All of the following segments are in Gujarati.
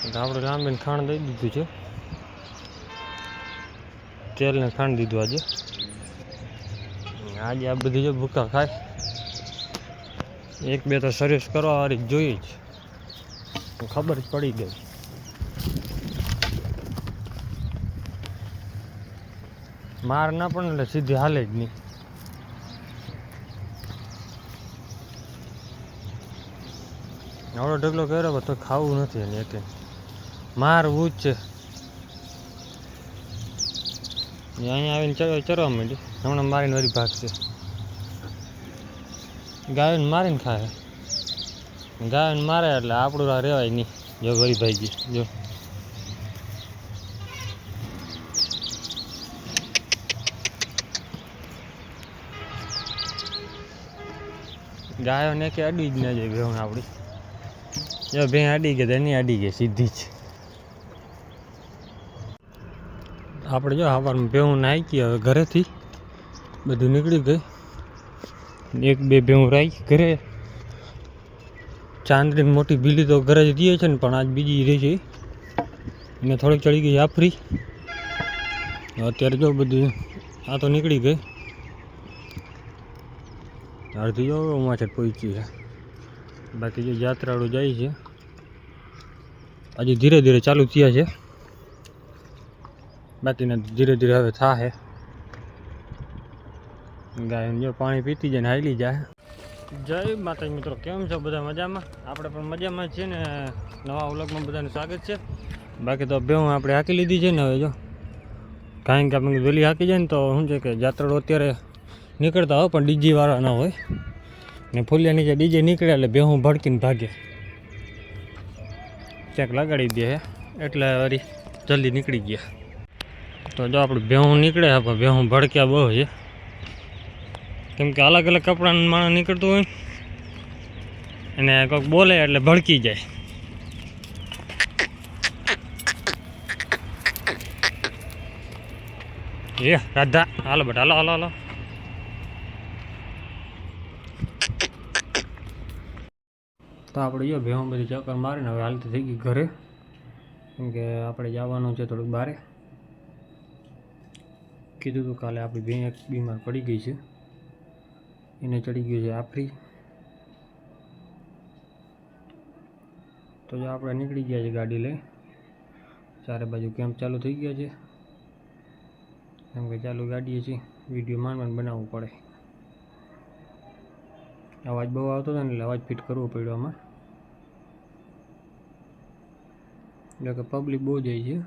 આપણે લાંબીને ખાણ દઈ દીધું છે. તેલને ખાંડ દીધું આજે. આજે આ બધી જો ભૂકા ખાય. એક બે તો સર્વિસ કરવા વાળી જોઈ જ. ખબર જ પડી ગઈ. માર ના પણ એટલે સીધી હાલે જ નહીં. આવડો ઢગલો કર્યો તો ખાવું નથી એને એક મારવું જ છે. અહીંયા આવીને ચરવા માંડી. હમણાં મારીને વળી ભાગશે ગાયોને મારીને ખાય. ગાયોને મારે એટલે આપણું આ રહેવાય નહીં. જો વળી ભાઈ જો. ગાયોને કે અડી જ ન જાય ભેણ આપણી જો ભેં અડી ગઈ તો એની અડી ગઈ સીધી જ. આપણે જો સવારમાં ભેહું નાહી ગઈ હવે ઘરેથી. બધું નીકળી ગઈ એક બે ભેહું રાખી ઘરે. ચાંદની મોટી બીલી તો ઘરે જ દઈએ છે ને, પણ આજ બીજી રહી છે. એને થોડીક ચડી ગઈ આફરી. અત્યારે જો બધું આ તો નીકળી ગઈ. અડધી જો ઉમાછટ પહોંચી છે. બાકી જે યાત્રાળુ જાય છે, હજી ધીરે ધીરે ચાલુ થયા છે. બાકીના ધીરે ધીરે હવે થાહે. ગાય જો પાણી પીતી જાય ને હાલી જાય. જય માતાજી મિત્રો, કેમ છો બધા મજામાં? આપણે પણ મજામાં છીએ ને, નવા ઉલગમાં બધાનું સ્વાગત છે. બાકી તો બે આપણે હાકી લીધી છે ને હવે જો. કારણ કે આપણે વહેલી હાકી જાય ને તો શું છે કે જાત્રાળુ અત્યારે નીકળતા હોય, પણ ડીજી વાળા ના હોય. ને ફૂલિયા નીચે ડીજે નીકળે એટલે બેહું ભડકીને ભાગે. ક્યાંક લગાડી દે એટલે વળી જલ્દી નીકળી ગયા. તો જો આપણે ભેહું નીકળે પણ ભેહું ભડક્યા બહુ છે. કેમ કે અલગ અલગ કપડાનું માણસ નીકળતું હોય. અને કોઈક બોલે એટલે ભડકી જાય. એ, રાધા, હાલો બટ, હાલો હાલો હાલો. તો આપણે જો ભેહું બધી ચક્કર મારીને હવે હાલતી થઈ ગઈ ઘરે. કેમ કે આપણે જવાનું છે થોડુંક બારે. કીધું હતું કાલે આપણી બેન એક બીમાર પડી ગઈ છે. એને ચડી ગયું છે આફરી. તો જો આપણે નીકળી ગયા છે ગાડી લઈ. ચારે બાજુ કેમ્પ ચાલુ થઈ ગયા છે. કેમ કે ચાલુ ગાડીએ છે વીડિયો માંડ માંડ બનાવવું પડે. અવાજ બહુ આવતો હતો ને એટલે અવાજ ફિટ કરવો પડ્યો આમાં. એટલે કે પબ્લિક બહુ જાય છે.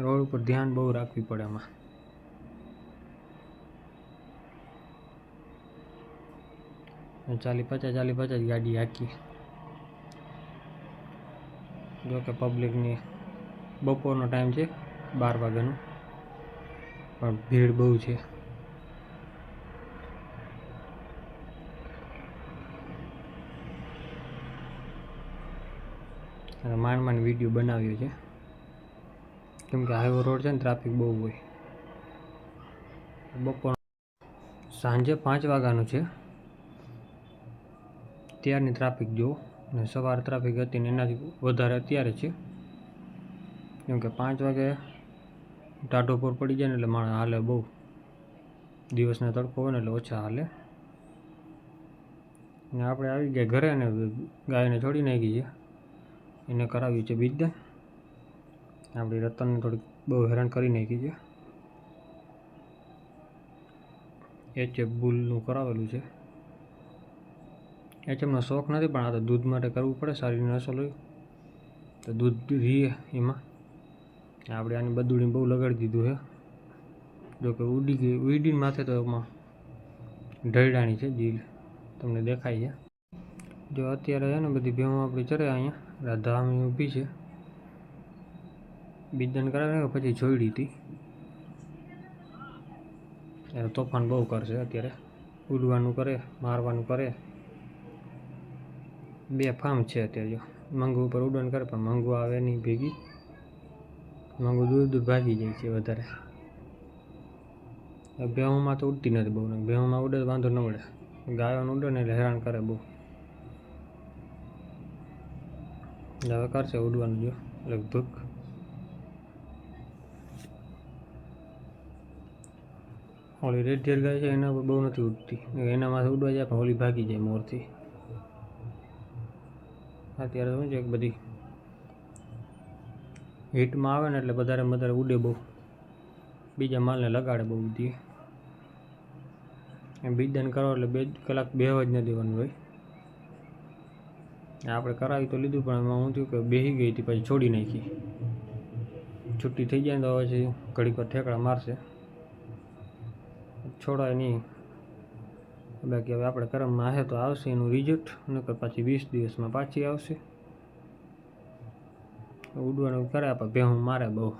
રોડ ઉપર ધ્યાન બહુ રાખવી પડે આમાં. ચાલી પચાસ ચાલી પચાસ ગાડી હાકી. જો કે પબ્લિકની બપોરનો ટાઈમ છે, બાર વાગ્યાનો. પણ ભીડ બહુ છે. માંડ માંડ વીડિયો બનાવ્યો છે. કેમ કે હાઈવે રોડ છે ને ટ્રાફિક બહુ હોય. બપોર સાંજે પાંચ વાગ્યાનું છે. ત્યારની ટ્રાફિક જુઓ અને સવાર ટ્રાફિક હતી ને એનાથી વધારે અત્યારે છે. કેમ કે પાંચ વાગે ટાઢો પર પડી જાય ને એટલે માણસ હાલે બહુ. દિવસના તડકો હોય ને એટલે ઓછા હાલે. ને આપણે આવી ગયા ઘરે ને ગાયને છોડી નાખી છે. એને કરાવ્યું છે બીજદાન આપણી રતનને થોડીક બહુ હેરાન કરી નાખી છે. એચ એફ બુલનું કરાવેલું છે. એચ એમનો શોખ નથી, પણ આ તો દૂધ માટે કરવું પડે, સારી નસલ હોય. તો દૂધ રીએ એમાં. આપણે આની બદુડીને બહુ લગાડી દીધું છે. જોકે ઉડી ગઈ, ઉડીને માથે તો એમાં ઢળડાણી છે, જીલ. તમને દેખાય છે. જો અત્યારે છે ને બધી ભેહું આપણી ચરે અહીંયા રાધામી ઊભી છે. બીજદાન કરાવે પછી છોડી હતી. તોફાન બહુ કરશે અત્યારે. ઉડવાનું કરે, મારવાનું કરે. બે ફાર્મ છે અત્યારે જો. મંગુ ઉપર ઉડન કરે, પણ મંગુ આવે નહીં ભેગી. મંગુ દૂર દૂર ભાગી જાય છે વધારે. ભેહુંમાં તો ઉડતી નથી બહુ ભેહુંમાં ઉડે વાંધો ન ઉડે ગાયોને ઉડે ને એટલે હેરાન કરે બહુ. હવે કરશે ઉડવાનું જો, લગભગ. ઓલી રેડ ટેર ગાય છે, એના પર બહુ નથી ઉડતી. એનામાંથી ઉડવા જાય, પણ ઓલી ભાગી જાય મોરથી. અત્યારે શું છે બધી હીટમાં આવે ને એટલે વધારે વધારે ઉડે બહુ. બીજા માલને લગાડે બહુ બધી. એમ બીજાને કરો એટલે બે કલાક બેહવા જ ન દેવાનું હોય. આપણે કરાવી તો લીધું, પણ એમાં શું થયું કે બેહી ગઈ હતી, પછી છોડી નાખી. છુટ્ટી થઈ જાય તો પછી ઘડીક ઠેકડા મારશે. છોડાય નહીં. બાકી હવે આપણે કરમમાં આવે તો આવશે એનું રિઝલ્ટ નકર પાછી વીસ દિવસમાં પાછી આવશે. ઉડવાનું કરે, પણ ભેહું મારે બહુ.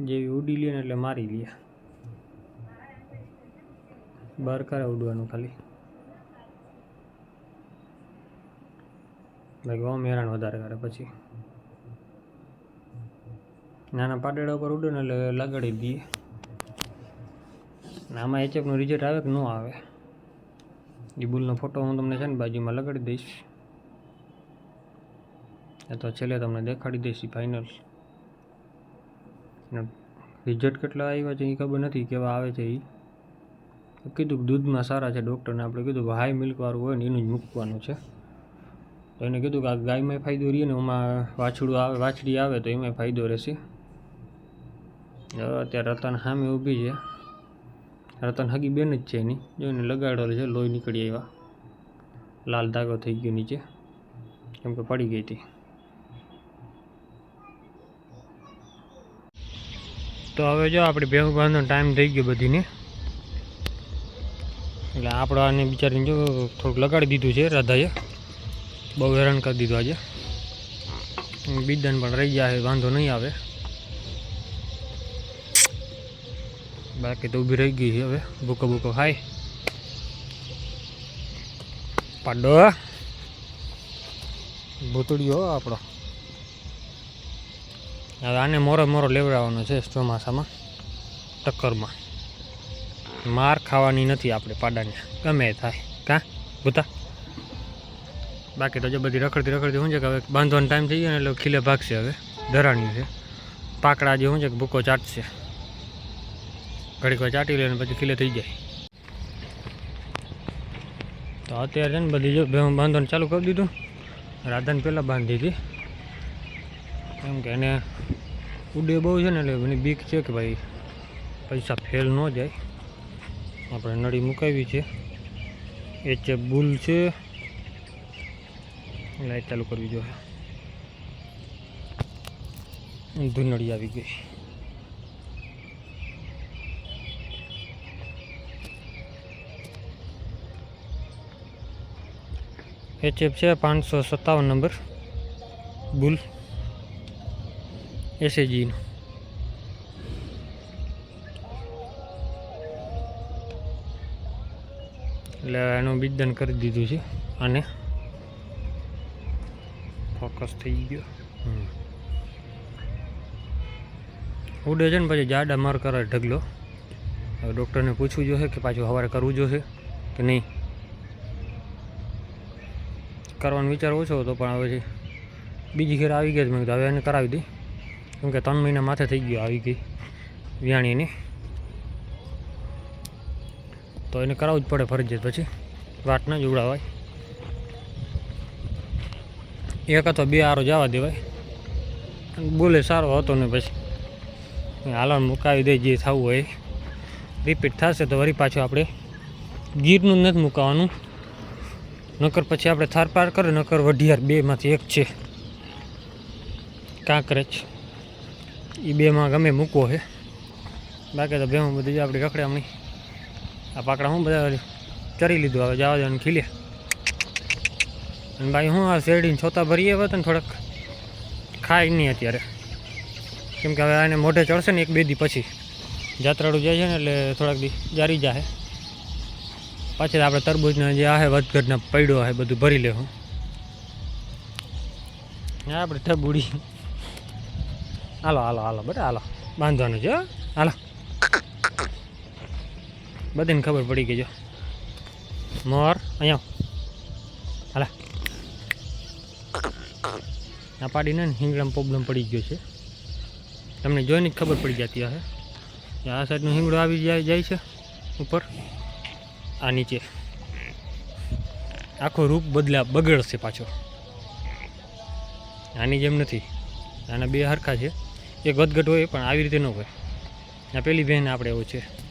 જેવી ઉડી લે ને એટલે મારી લે. બહાર કરે ઉડવાનું ખાલી. બાકી ઓમ હેરાન વધારે કરે પછી. નાના પાટેડા ઉપર ઉડે ને એટલે લગાડી દઈએ ને આમાં એચએફનું રિઝલ્ટ આવે કે ન આવે? એ બુલનો ફોટો હું તમને છે ને બાજુમાં લગાડી દઈશ. એ તો છેલ્લે તમને દેખાડી દઈશ ફાઇનલ રિઝલ્ટ કેટલા આવ્યા છે એ ખબર નથી કેવા આવે છે એ કીધું દૂધમાં સારા છે ડૉક્ટરને આપણે કીધું કે હાઈ મિલ્કવાળું હોય ને એનું જ મૂકવાનું છે. તો એને કીધું કે આ ગાયમાં ફાયદો રહીએ ને એમાં વાછડું આવે, વાછડી આવે તો એમાં ફાયદો રહેશે. અત્યારે રતન સામે ઊભી છે. રતન હગી બેન જ છે એની. જોઈને લગાડેલો છે, લોહી નીકળી આવ્યા. લાલ ધાગો થઈ ગયો નીચે. કેમ કે પડી ગઈ હતી. તો હવે જો આપણે ભેહું બાંધવાનો ટાઈમ થઈ ગયો બધીને. એટલે આપણે આને બિચારીને જો થોડુંક લગાડી દીધું છે રાધાએ. બહુ હેરાન કરી દીધું આજે. બીજદાન પણ રહી જાય વાંધો નહીં આવે. બાકી તો ઊભી રહી ગઈ હવે. ભૂકો ભૂકો ખાય પાડો. ભૂતળીઓ આપણો. હવે આને મોરો મોરો લેવડાવવાનો છે ચોમાસામાં, ટક્કરમાં. માર ખાવાની નથી આપણે પાડાને. ગમે થાય. કાં? ભૂતા. બાકી તો જો બધી રખડતી રખડતી શું છે કે હવે બાંધવાનો ટાઈમ થઈ ગયો ને એટલે ખીલે ભાગશે હવે. ધરાણી છે. પાકડા જે શું છે કે ભૂકો ચાટશે. ઘડીક વાર ચાટી લે અને પછી ખીલે થઈ જાય. તો અત્યારે ને બધી જો બાંધવાનું ચાલુ કરી દીધું. રાધાને પહેલાં બાંધી હતી. એમ કે એને ઉડે બહુ છે ને એટલે એની બીક છે કે ભાઈ પૈસા ફેલ ન જાય. આપણે નળી મુકાવી છે. એ છે બુલ છે, લાઈટ ચાલુ કરવી જોઈએ. ધૂનળી આવી ગઈ. એચએફ છે પાંચસો સત્તાવન નંબર. બુલ એસએજીનું એટલે એનું બીજદાન કરી દીધું છે. અને ફોકસ થઈ ગયો. ઉડે છે ને પછી જાડા માર કરે ઢગલો. હવે ડૉક્ટરને પૂછવું જોઈએ કે પાછું સવારે કરવું જોઈએ કે નહીં? કરવાનો વિચાર ઓછો હતો, પણ હવે બીજી ઘેર આવી ગયા મેં કીધું હવે એને કરાવી દઈ. કેમ કે ત્રણ મહિના માથે થઈ ગયો આવી ગઈ વ્યાણીની. તો એને કરાવવું જ પડે ફરજિયાત પછી. વાટ ના જ ઉડાવાય એક અથવા બે આરો જવા દેવાય. બોલે સારો હતો ને પછી. હાલણ મુકાવી દે જે થવું હોય. રિપીટ થશે તો વળી પાછું આપણે ગીરનું નથી મુકાવાનું. નકર પછી આપણે થાર પાર કરે, નકર વઢિયાર બેમાંથી એક છે. કાંકરેજ એ બેમાં ગમે મૂકવો છે બાકી તો ભેમાં બધી આપણી કકડામણી આ પાકડા હું બધા ચરી લીધું, હવે જવા દેવાનું ખીલે. અને ભાઈ હું આ શેરડીને છોતા ભરીએ હવે ને થોડાક ખાય નહીં અત્યારે. કેમ કે હવે આને મોઢે ચડશે ને એક બે દી પછી. જાત્રાળું જાય છે ને એટલે થોડાક દી જારી જાય પાછી આપણે તરબૂજના જે આવે વધઘટના પડ્યો હે, બધું ભરી લેવું આપણે તરબૂડી. હાલો હાલો હાલો, બેટા, હાલો. બાંધવાનું છે. હાલો. બધીને ખબર પડી ગઈ જો. મોર, અહીંયા. હાલા. આ પાડીને હિંગડામાં પ્રોબ્લેમ પડી ગયો છે. તમને જોઈને જ ખબર પડી જતી હશે. આ સાઈડનું હિંગડો આવી જાય જાય છે, ઉપર. આ નીચે આખો રૂપ બદલા બગડશે પાછો. આની જેમ નથી. આના બે હરખા છે. એક ગદગટ હોય, પણ આવી રીતે ન હોય. આ પેલી બહેન આપણે એવું છે.